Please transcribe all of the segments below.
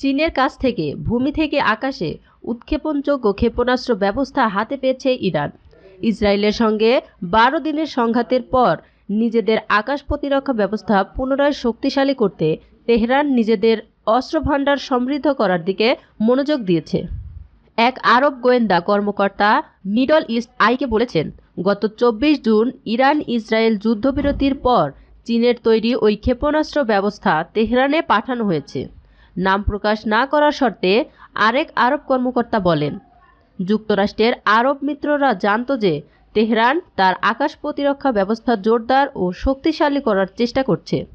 চীনের কাছ থেকে, ভূমি থেকে আকাশে উৎক্ষেপণযোগ্য ক্ষেপণাস্ত্র ব্যবস্থা হাতে পেয়েছে ইরান। ইসরায়েলের সঙ্গে বারো দিনের সংঘাতের পর নিজেদের আকাশ প্রতিরক্ষা ব্যবস্থা পুনরায় শক্তিশালী করতে তেহরান নিজেদের অস্ত্রভাণ্ডার সমৃদ্ধ করার দিকে মনোযোগ দিয়েছে। এক আরব গোয়েন্দা কর্মকর্তা মিডল ইস্ট আইকে বলেছেন, গত চব্বিশ জুন ইরান ইসরায়েল যুদ্ধবিরতির পর চীনের তৈরি ওই ক্ষেপণাস্ত্র ব্যবস্থা তেহরানে পাঠানো হয়েছে। নাম প্রকাশ না করার শর্তে আরেক আরব কর্মকর্তা বলেন। যুক্তরাষ্ট্রের আরব মিত্ররা জানত যে তেহরান তার আকাশ প্রতিরক্ষা ব্যবস্থা জোরদার ও শক্তিশালী করার চেষ্টা করছে।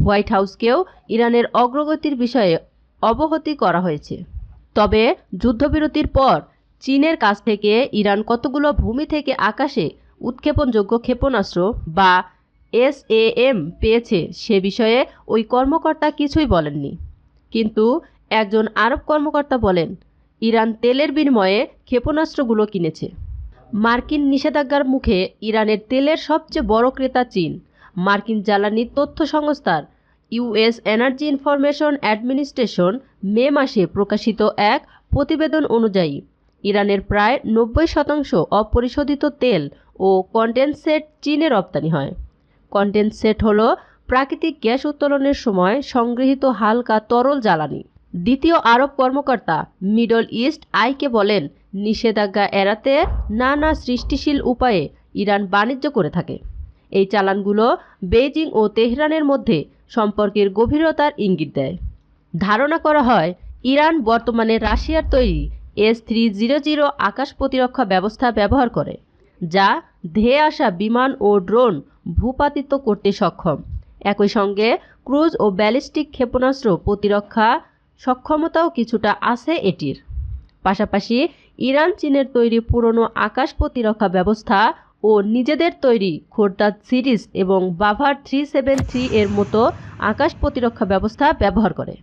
হোয়াইট হাউসকেও ইরানের অগ্রগতির বিষয়ে অবগতি করা হয়েছে। তবে যুদ্ধবিরতির পর চীনের কাছ থেকে ইরান কতগুলো ভূমি থেকে আকাশে উৎক্ষেপণযোগ্য ক্ষেপণাস্ত্র বা এসএএম পেয়েছে সে বিষয়ে ওই কর্মকর্তা কিছুই বলেননি। কিন্তু একজন আরব কর্মকর্তা বলেন, ইরান তেলের বিনিময়ে ক্ষেপণাস্ত্রগুলো কিনেছে। মার্কিন নিষেধাজ্ঞার মুখে ইরানের তেলের সবচেয়ে বড় ক্রেতা চীন। মার্কিন জ্বালানি তথ্য সংস্থার ইউএস এনার্জি ইনফরমেশন অ্যাডমিনিস্ট্রেশন মে মাসে প্রকাশিত এক প্রতিবেদন অনুযায়ী, ইরানের প্রায় নব্বই শতাংশ অপরিশোধিত তেল ও কন্ডেনসেট চীনে রপ্তানি হয়। কন্ডেনসেট হলো প্রাকৃতিক গ্যাস উত্তোলনের সময় সংগৃহীত হালকা তরল জ্বালানি। দ্বিতীয় আরব কর্মকর্তা মিডল ইস্ট আইকে বলেন, নিষেধাজ্ঞা এড়াতে নানা সৃষ্টিশীল উপায়ে ইরান বাণিজ্য করে থাকে। এই চালানগুলো বেইজিং ও তেহরানের মধ্যে সম্পর্কের গভীরতার ইঙ্গিত দেয়। ধারণা করা হয়, ইরান বর্তমানে রাশিয়ার তৈরি এস থ্রি জিরো জিরো আকাশ প্রতিরক্ষা ব্যবস্থা ব্যবহার করে, যা ধেয়ে আসা বিমান ও ড্রোন ভূপাতিত করতে সক্ষম। একই সঙ্গে ক্রুজ ও ব্যালিস্টিক ক্ষেপণাস্ত্র প্রতিরক্ষা সক্ষমতাও কিছুটা আছে এটির। পাশাপাশি ইরান, চীনের তৈরি পুরনো আকাশ প্রতিরক্ষা ব্যবস্থা ও নিজেদের তৈরি খোরদাদ সিরিজ এবং বাভার থ্রি সেভেন থ্রি এর মতো আকাশ প্রতিরক্ষা ব্যবস্থা ব্যবহার করে।